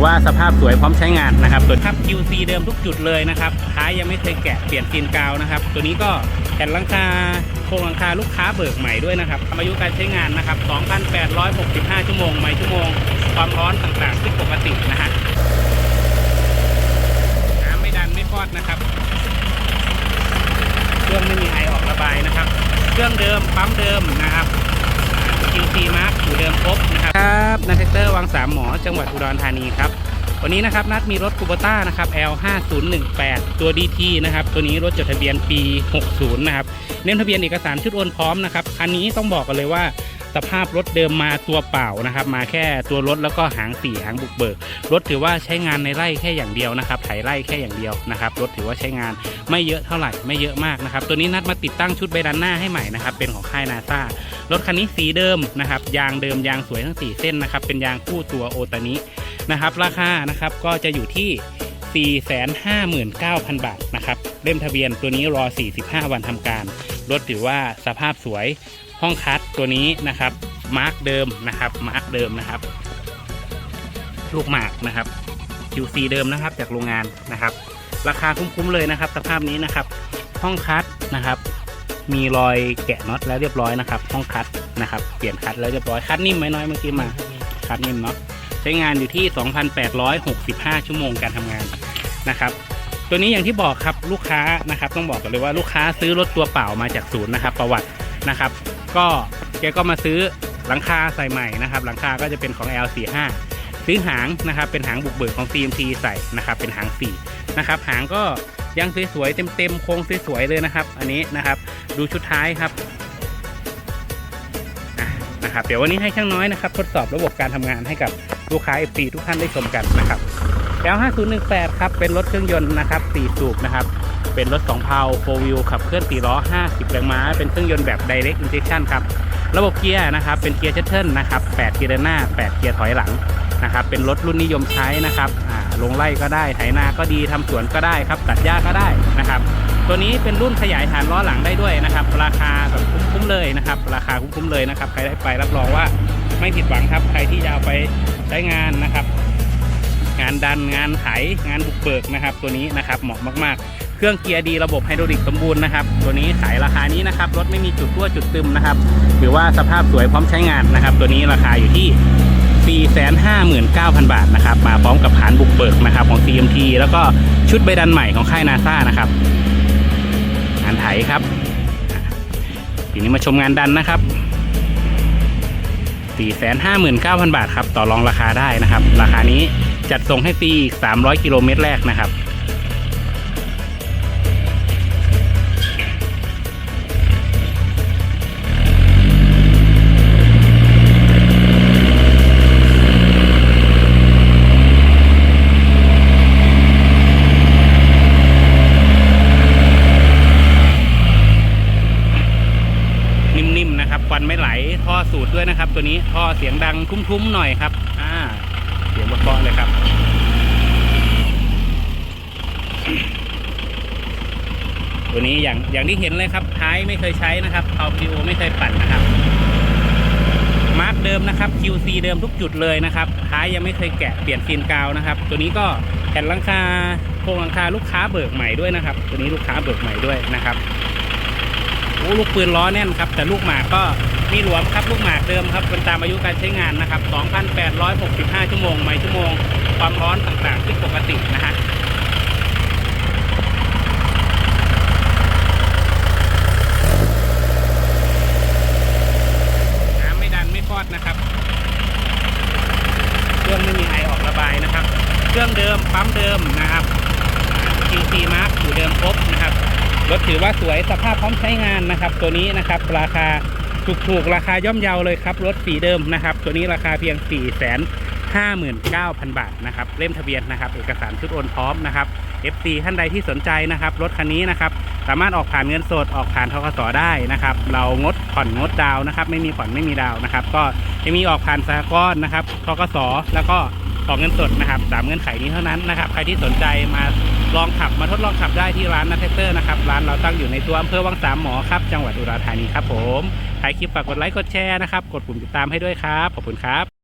อว่าสภาพสวยพร้อมใช้งานนะครับตัวทับ QC เดิมทุกจุดเลยนะครับท้ายยังไม่เคยแกะเปลี่ยนซีนกาวนะครับ ตัวนี้ก็แผ่นหลังคาโครงหลังคาลูกค้าเบิกใหม่ด้วยนะครับอายุการใช้งานนะครับ 2,865 ชั่วโมงไมล์ชั่วโมง ความร้อนต่างๆที่ปกตินะฮะน้ำไม่ดันไม่ฟอดนะครับเครื่องไม่มีไอออกระบายนะครับ เครื่องเดิมปั๊มเดิมนะครับ QC Mark อยู่เดิมครบนะครับครับนักเทคเตอร์วังสามหมอจังหวัดอุดรธานีครับ วันนี้นะครับนัดมีรถคูโบต้านะครับ L 5 0 1 8 ตัว DT นะครับ ตัวนี้รถจดทะเบียนปี 60 นะครับเน้นทะเบียนเอกสารชุดโอนพร้อมนะครับ คันนี้ต้องบอกกันเลยว่า สภาพรถเดิมมาตัวเปล่านะครับ มาแค่ตัวรถแล้วก็หางสี่หางบุกเบิก รถถือว่าใช้งานในไร่แค่อย่างเดียวนะครับไถไร่แค่อย่างเดียวนะครับรถถือว่าใช้งานไม่เยอะเท่าไหร่ไม่เยอะมากนะครับ ตัวนี้นัดมาติดตั้งชุดใบดันหน้าให้ใหม่นะครับเป็นของค่ายนาซารถคันนี้สีเดิมนะครับยางเดิมยางสวยทั้ง 4 เส้นนะครับเป็นยางคู่ตัวโอตานินะครับราคานะครับก็จะอยู่ที่459,000 บาทนะครับ เล่มทะเบียนตัวนี้รอ 45 วันทำการ รถถือว่าสภาพสวย ห้องคัดตัวนี้นะครับมาร์กเดิมนะครับมาร์กเดิมนะครับ ลูกหมากนะครับ QC เดิมนะครับ จากโรงงานนะครับ ราคาคุ้มๆเลยนะครับ สภาพนี้นะครับ ห้องคัดนะครับ มีรอยแกะน็อตแล้วเรียบร้อยนะครับ ห้องคัดนะครับเปลี่ยนคัดแล้วเรียบร้อยคัดนิ่มไหมน้อยเมื่อกี้มาคัดนิ่มเนาะใช้งานอยู่ที่ 2,865 ชั่วโมงการทำงานนะครับตัวนี้อย่างที่บอกครับลูกค้านะครับ ต้องบอกกันเลยว่าลูกค้าซื้อรถตัวเปล่ามาจากศูนย์นะครับ ประวัตินะครับ ก็แกก็มาซื้อหลังคาใส่ใหม่นะครับ หลังคาก็จะเป็นของ L45 ซื้อหางนะครับ เป็นหางบุกเบิกของ CMC ใส่นะครับ เป็นหาง4นะครับ หางก็ยังสวยๆเต็มๆโครงสวยๆเลยนะครับ อันนี้นะครับ ดูชุดท้ายครับนะครับ เดี๋ยววันนี้ให้ช่างน้อยนะครับ ทดสอบระบบการทำงานให้กับลูกค้า FC ทุกท่านได้ชมกันนะครับ L 5018 ครับ เป็นรถเครื่องยนต์นะครับ4สูบนะครับ เป็นรถ2เพา4 wheel ขับเคลื่อน4ล้อ 50 แรงม้า เป็นเครื่องยนต์แบบ direct injection ครับ ระบบเกียร์นะครับ เป็นเกียร์ชัตเทิลนะครับ 8 เกียร์เดินหน้า 8 เกียร์ถอยหลังนะครับ เป็นรถรุ่นนิยมใช้นะครับลงไล่ก็ได้ ไถนาก็ดีทำสวนก็ได้ครับ ตัดหญ้าก็ได้นะครับ ตัวนี้เป็นรุ่นขยายฐานล้อหลังได้ด้วยนะครับ ราคาแบบคุ้มๆเลยนะครับ ราคาคุ้มๆเลยนะครับ ใครได้ไปรับรองว่าไม่ผิดหวังครับ ใครที่จะเอาไปใช้งานนะครับ งานดันงานไถงานบุกเบิกนะครับ ตัวนี้นะครับเหมาะมากๆ เครื่องเกียร์ดีระบบไฮดรอลิกสมบูรณ์นะครับ ตัวนี้ขายราคานี้นะครับ รถไม่มีจุดรั่วจุดซึมนะครับถือว่าสภาพสวยพร้อมใช้งานนะครับ ตัวนี้ราคาอยู่ที่459,000 บาทนะครับ มาพร้อมกับฐานบุกเบิกนะครับของ CMT แล้วก็ชุดใบดันใหม่ของค่ายนาซานะครับงานไถครับทีนี้มาชมงานดันนะครับ 459,000 บาทครับ ต่อรองราคาได้นะครับ ราคานี้จัดส่งให้ฟรีอีก300 กิโลเมตรแรกนะครับ สูดด้วยนะครับ ตัวนี้ท่อเสียงดังทุ้มๆหน่อยครับอ่าเสียงเพราะเลยครับ ตัวนี้อย่างอย่างที่เห็นเลยครับท้ายไม่เคยใช้นะครับเผาพีโอไม่เคยปั่นนะครับมาร์กเดิมนะครับ QC เดิมทุกจุดเลยนะครับท้ายยังไม่เคยแกะเปลี่ยนซีนกาวนะครับ ตัวนี้ก็แผ่นลังคาโครงลังคาลูกค้าเบิกใหม่ด้วยนะครับ ตัวนี้ลูกค้าเบิกใหม่ด้วยนะครับโอ้ลูกปืนล้อแน่นครับ แต่ลูกหมากก็ มีหลวมครับลูกหมากเดิมครับเป็นตามอายุการใช้งานนะครับ 2,865 ชั่วโมงไมล์ชั่วโมง ความร้อนต่างๆที่ปกตินะฮะน้ำไม่ดันไม่ฟอดนะครับ เครื่องไม่มีไอออกระบายนะครับ เครื่องเดิมปั๊มเดิมนะครับ QC Mark อยู่เดิมครบนะครับรถถือว่าสวยสภาพพร้อมใช้งานนะครับ ตัวนี้นะครับ ราคา ถูกๆ ราคาย่อมเยาเลยครับ รถสีเดิมนะครับ ตัวนี้ราคาเพียง 4 5 9 0 0 0 บาทนะครับ เล่มทะเบียนนะครับ เอกสารชุดโอนพร้อมนะครับ FC ท่านใดที่สนใจนะครับ รถคันนี้นะครับ สามารถออกผ่านเงินสด ออกผ่านทกสได้นะครับ เรางดผ่อนงดดาวนะครับ ไม่มีผ่อนไม่มีดาวน์นะครับ ก็จะมีออกผ่านสหกรณ์นะครับทกสแล้วก็ ของเงินสดนะครับสามเงื่อนไขนี้เท่านั้นนะครับ ใครที่สนใจมาลองขับมาทดลองขับได้ที่ร้านนัทเทคเตอร์นะครับ ร้านเราตั้งอยู่ในตัวอำเภอวังสามหมอครับ จังหวัดอุดรธานีครับผมถ่ายคลิปฝากกดไลค์กดแชร์นะครับ กดปุ่มติดตามให้ด้วยครับ ขอบคุณครับ